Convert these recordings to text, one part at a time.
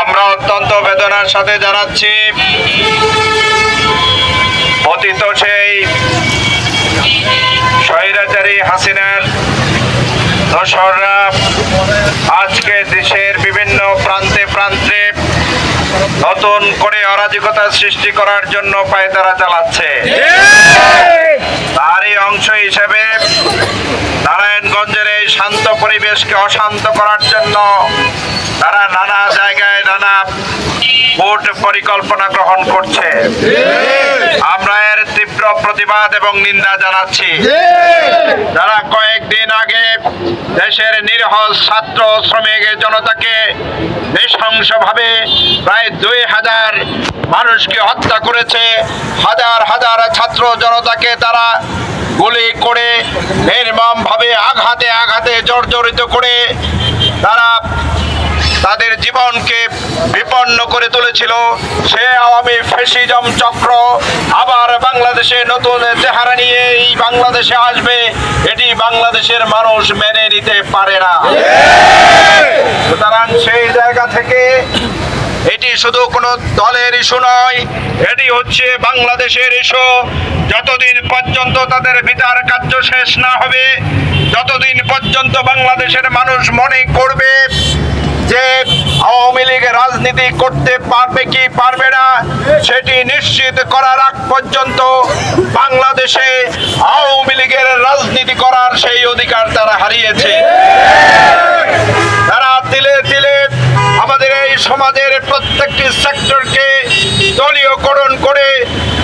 আমরা অত্যন্ত বেদনার সাথে জানাচ্ছি অতীত সেই স্বৈরাচারী হাসিনার দোসররা আজকে দেশের বিভিন্ন প্রান্তে প্রান্তে নতুন করে অরাজকতা সৃষ্টি করার জন্য পায়তারা চালাচ্ছে। তারই অংশ হিসেবে নারায়ণগঞ্জের এই শান্ত পরিবেশকে অশান্ত করার জন্য তারা নানা জায়গায় নানা ভোট পরিকল্পনা গ্রহণ করছে। আমরা এর তীব্র প্রতিবাদ এবং নিন্দা জানাচ্ছি। যারা কয়েকদিন আগে দেশের নিরহ ছাত্র শ্রমিক জনতাকে নৃশংসভাবে প্রায় দুই হাজার মানুষকে হত্যা করেছে, হাজার হাজার ছাত্র জনতাকে তারা গুলি করে নির্মমভাবে আঘাতে আঘাতে জর্জরিত করে তারা তাদের জীবনকে বিপন্ন করে তুলেছিল। সে আওয়ামী ফেসিজম চক্র আবার বাংলাদেশে নতুন চেহারা নিয়ে এই বাংলাদেশে আসবে। এটি বাংলাদেশের মানুষ মেনে নিতে পারে না। সুতরাং সেই জায়গা থেকে এটি শুধু কোনো দলের ইস্যু নয়, এটি হচ্ছে বাংলাদেশের ইস্যু। যতদিন পর্যন্ত তাদের বিচার কার্য শেষ না হবে, যতদিন পর্যন্ত বাংলাদেশের মানুষ মনে করবে যে আওয়ামী লীগ রাজনীতি করতে পারবে কি পারবে না, সেটি নিশ্চিত করার আগ পর্যন্ত বাংলাদেশে আওয়ামী লীগের রাজনীতি করার সেই অধিকার তারা হারিয়েছে। তারা সমাজের প্রত্যেকটি সেক্টরকে দলীয়করণ করে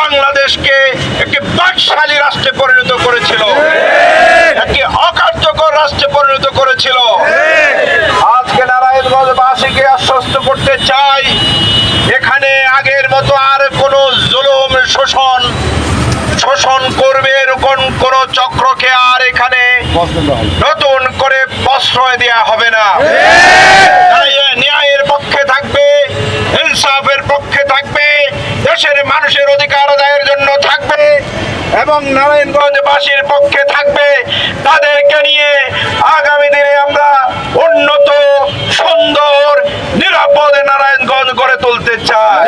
বাংলাদেশকে একটি বাকশালী রাষ্ট্রে পরিণত করেছিল। একটি অকার্যকর রাষ্ট্রে পরিণত করেছিল। আজকে নারায়ণগঞ্জবাসীকে আশ্বস্ত করতে চাই এখানে আগের মতো আর কোনো জুলুম শোষণ শোষণ করবে এরকম কোন চক্রকে আর এখানে নতুন করে প্রশ্রয় দেওয়া হবে না তাই এ ন্যায়ের পক্ষে থাকবে ইনসাফের পক্ষে থাকবে দেশের মানুষের অধিকার আদায়ের জন্য থাকবে এবং নারায়ণগঞ্জবাসীর পক্ষে থাকবে। তাদেরকে নিয়ে আগামী দিনে আমরা উন্নত, সুন্দর, নিরাপদে নারায়ণগঞ্জ গড়ে তুলতে চাই।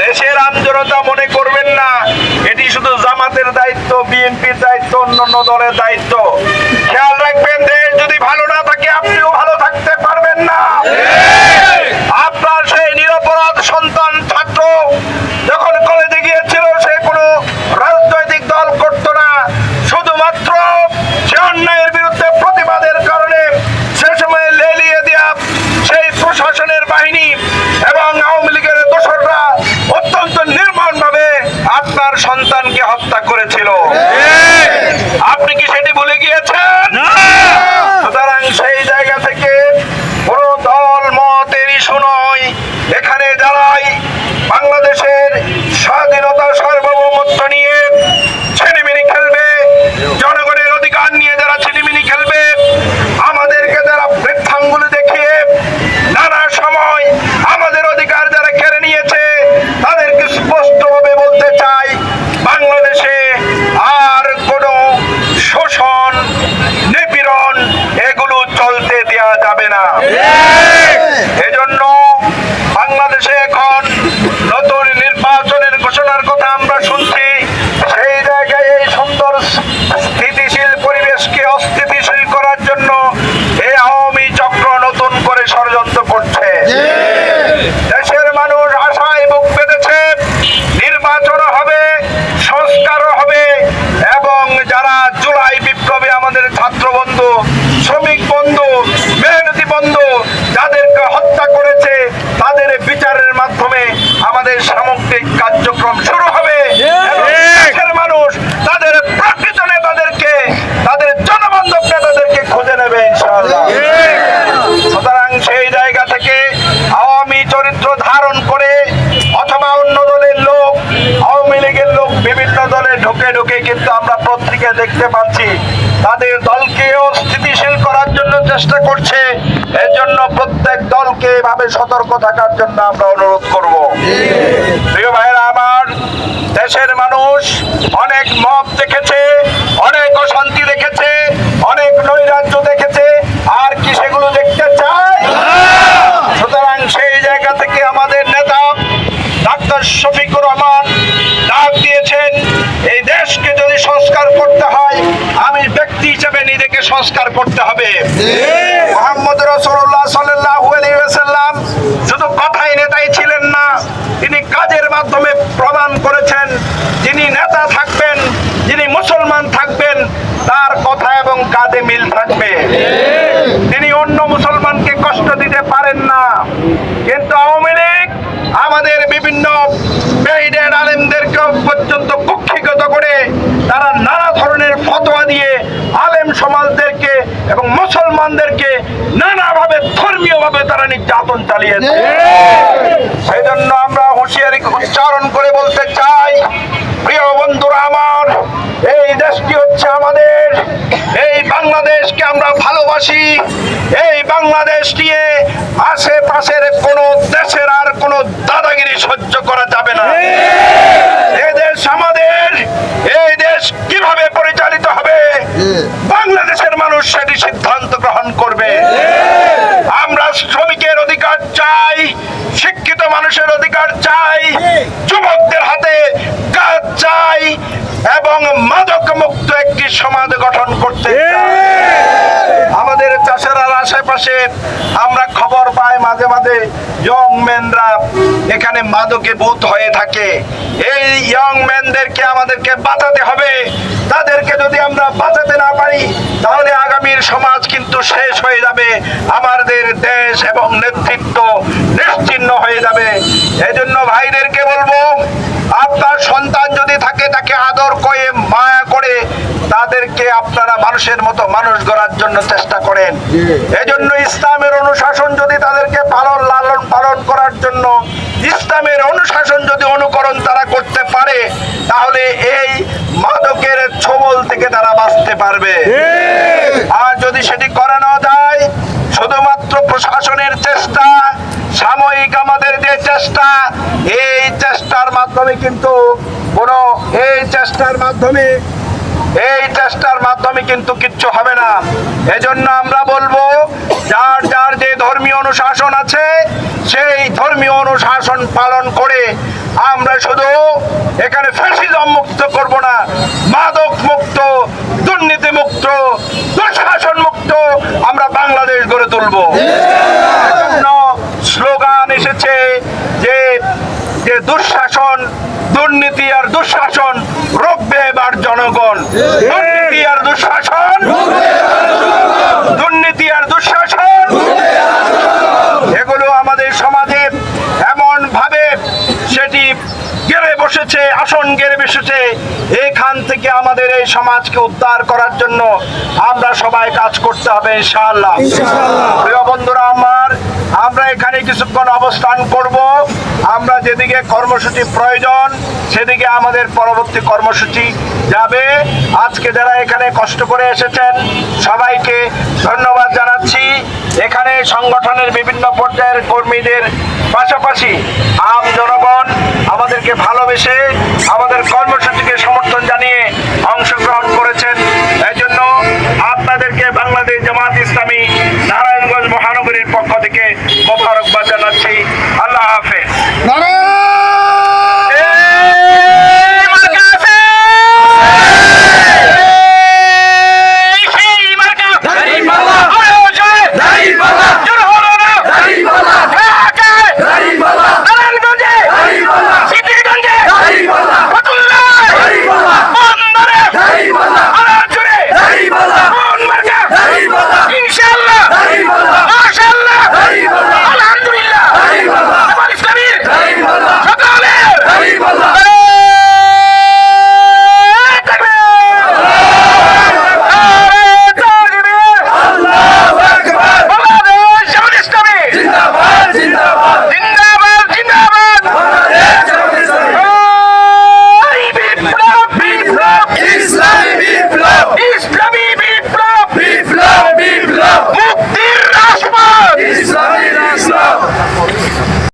দেশের আমজনতা মনে করবেন না। এটি শুধু জামাতের দায়িত্ব বিএনপির দায়িত্ব অন্যান্য দলের দায়িত্ব খেয়াল রাখবেন দেশ যদি ভালো না থাকে আপনিও ভালো থাকতে পারবেন না আপনার সেই নিরপরাধ সন্তান ছাত্র যখন কলেজে গিয়েছিল সে কোনো রাজনৈতিক দল করতো না শুধুমাত্র সে অন্যায়ের বিরুদ্ধে প্রতিবাদের কারণে সে সময় লেলিয়ে দেয়া সেই প্রশাসনের বাহিনী এবং আওয়ামী লীগের কার্যক্রম দেখতে পাচ্ছি, তাদের দলকেও স্থিতিশীল করার জন্য চেষ্টা করছে। এর জন্য প্রত্যেক দলকে এভাবে সতর্ক থাকার জন্য আমরা অনুরোধ করব। প্রিয় ভাইরা আমার দেশের মানুষ অনেক মত দেখেছে, অনেক অশান্তি দেখেছে, অনেক নৈরাজ্য মোহাম্মদ রসুল্লাহ সাল্লাম শুধু কথাই নেতাই ছিলেন না, তিনি কাজের মাধ্যমে প্রমাণ করেছেন, যিনি নেতা থাকবেন, যিনি মুসলমান থাকবেন, তার কথা এবং কাজে মিল থাকবে। তিনি অন্য মুসলমানকে কষ্ট দিতে পারেন না, কিন্তু আওয়ামী লীগ আমাদের বিভিন্ন বেইডের আলেমদেরকে পর্যন্ত কুক্ষিগত করে তারা নানা ধরনের ফতোয়া দিয়ে আলেম সমাজদেরকে এবং মুসলমানদেরকে নানাভাবে ধর্মীয়ভাবে তারা নির্যাতন চালিয়েছে সেই জন্য আমরা হুঁশিয়ারি উচ্চারণ করে বলতে চাই প্রিয় বন্ধুরা আমার এই দেশটি হচ্ছে আমাদের এই বাংলাদেশকে আমরা ভালোবাসি। এই বাংলাদেশ নিয়ে আশেপাশের কোন দেশের আর কোন দাদাগিরি সহ্য করা যাবে না। এদেশ আমাদের, এই দেশ কীভাবে পরিচালিত হবে? বাংলাদেশের মানুষ সেটি সিদ্ধান্ত গ্রহণ করবে। আমরা শ্রমিকের অধিকার মানুষের অধিকার চাই যুবকদের হাতে কাজ চাই এবং মাদক মুক্ত একটি সমাজ গঠন করতে আমাদের চাষারার আশেপাশে আমরা খবর পাই মাঝে মাঝে ইয়ং ম্যানরা এখানে মাদকে ভূত হয়ে থাকে। এই ইয়ং ম্যানদেরকে আমাদেরকে বাঁচাতে হবে। তাদেরকে যদি আমরা বাঁচাতে না পারি, তাহলে আগামীর সমাজ কিন্তু শেষ হয়ে যাবে। আমাদের দেশ এবং নেতৃত্ব নিশ্চিন্ন হয়ে যাবে। এজন্য ভাইদেরকে বলব, আপনার সন্তান যদি থাকে, তাকে আদর করে, মায়া করে তাদেরকে আপনারা মানুষের মতো মানুষ গড়ার জন্য চেষ্টা করেন। এজন্য ইসলামের অনুশাসন যদি তাদেরকে পালন লালন পালন করার জন্য ইসলামের অনুশাসন যদি অনুকরণ তারা করতে পারে তাহলে এই মাদকের ছবল থেকে তারা বাঁচতে পারবে। আর যদি সেটি করানো যায় শুধুমাত্র প্রশাসনের চেষ্টা সাময়িক আমাদের যে চেষ্টা এই চেষ্টার মাধ্যমে কিন্তু কোনো এই চেষ্টার মাধ্যমে এই চেষ্টার মাধ্যমে কিন্তু কিচ্ছু হবে না। এজন্য আমরা বলব, যার যার যে ধর্মীয় অনুশাসন আছে, সেই ধর্মীয় অনুশাসন পালন করে আমরা শুধু এখানে ফ্যাসিজম মুক্ত করব না, মাদক মুক্ত, দুর্নীতি মুক্ত, দুঃশাসন মুক্ত আমরা বাংলাদেশ গড়ে তুলবো। স্লোগান এসেছে যে যে দুঃশাসন, দুর্নীতি আর দুঃশাসন জনগণ দুর্নীতি আর দুঃশাসন দুর্নীতি আর দুঃশাসন এগুলো আমাদের সমাজে এমন ভাবে সেটি গেড়ে গেড়ে বসেছে এখান থেকে আমাদের এই সমাজকে উদ্ধার করার জন্য আমরা সবাই কাজ করতে হবে ইনশাআল্লাহ। প্রিয় বন্ধুরা আমার আমরা এখানে কিছুক্ষণ অবস্থান করব। আমরা যেদিকে কর্মসূচি প্রয়োজন সেদিকে আমাদের পরবর্তী কর্মসূচি যাবে। আজকে যারা এখানে কষ্ট করে এসেছেন সবাইকে ধন্যবাদ জানাচ্ছি। এখানে সংগঠনের বিভিন্ন পর্যায়ের কর্মীদের পাশাপাশি আম জনগণ আমাদেরকে ভালোবেসে আমাদের কর্মসূচিকে